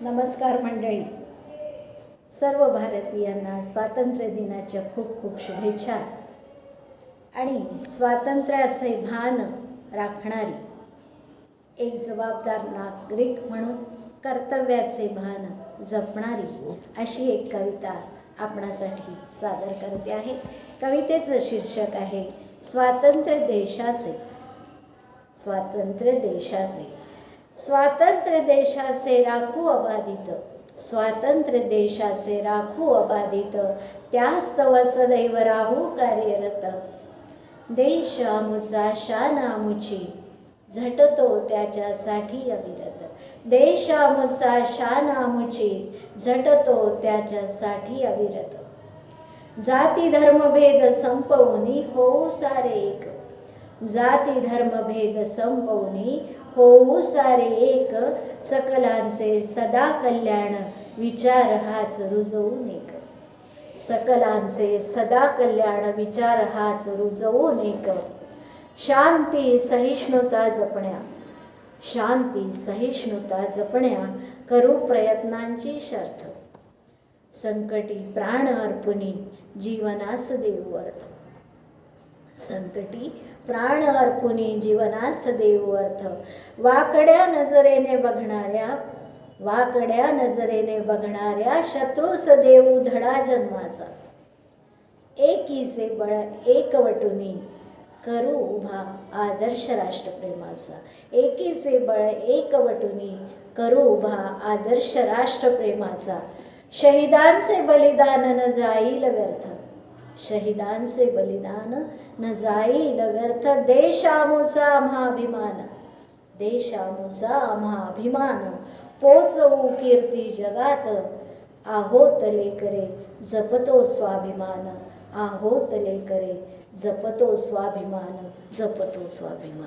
नमस्कार मंडळी. सर्व भारतीयांना स्वातंत्र्य दिनाच्या खूप खूप शुभेच्छा. आणि स्वातंत्र्याचे भान राखणारी एक जबाबदार नागरिक म्हणून कर्तव्याचे भान जपणारी अशी एक कविता आपणासाठी सादर करते आहे. कवितेचं शीर्षक आहे स्वातंत्र्य देशाचे स्वातंत्र्य देशाचे. स्वातंत्र्य देशाचे राखू अबाधित. स्वातंत्र्य देशाचे राखू अबाधित. त्यास्तव सदैव राहू कार्यरत. देश आमुचा शान आमुची. झटतो त्याच्यासाठी अविरत. देश आमुचा शान आमुची. झटतो त्याच्यासाठी अविरत. जाती धर्मभेद संपवून होऊ सारे एक. जाती धर्मभेद संपवनी होऊ सारे एक सकलांचे सदा कल्याण विचार हाच रुजवून एक. सकलांचे सदा कल्याण विचार हाच रुजवून एक. शांती सहिष्णुता जपण्या. शांती सहिष्णुता जपण्या करू प्रयत्नांची शर्थ. संकटी प्राण अर्पुनी जीवनास देऊ अर्थ. संकटी प्राण अर्पुनी जीवनास देव अर्थ. वाकड्या नजरेने बघणाऱ्या वाकड्या नजरेने बघणाऱ्या शत्रूस देऊ धडा जन्माचा. एकीचे बळ एकवटुनी करू उभा आदर्श राष्ट्रप्रेमाचा. एकीचे बळ एकवटुनी करू उभा आदर्श राष्ट्रप्रेमाचा. शहीदांचे बलिदान न जाईल व्यर्थ. शहीदांचे बलिदान न जाईल व्यर्थ देशामुचा आम्हा अभिमान. देशामुचा आम्हा अभिमान. पोचवू कीर्ती जगात. आहोतले करे जपतो स्वाभिमान. आहोतले करे जपतो स्वाभिमान. जपतो स्वाभिमान.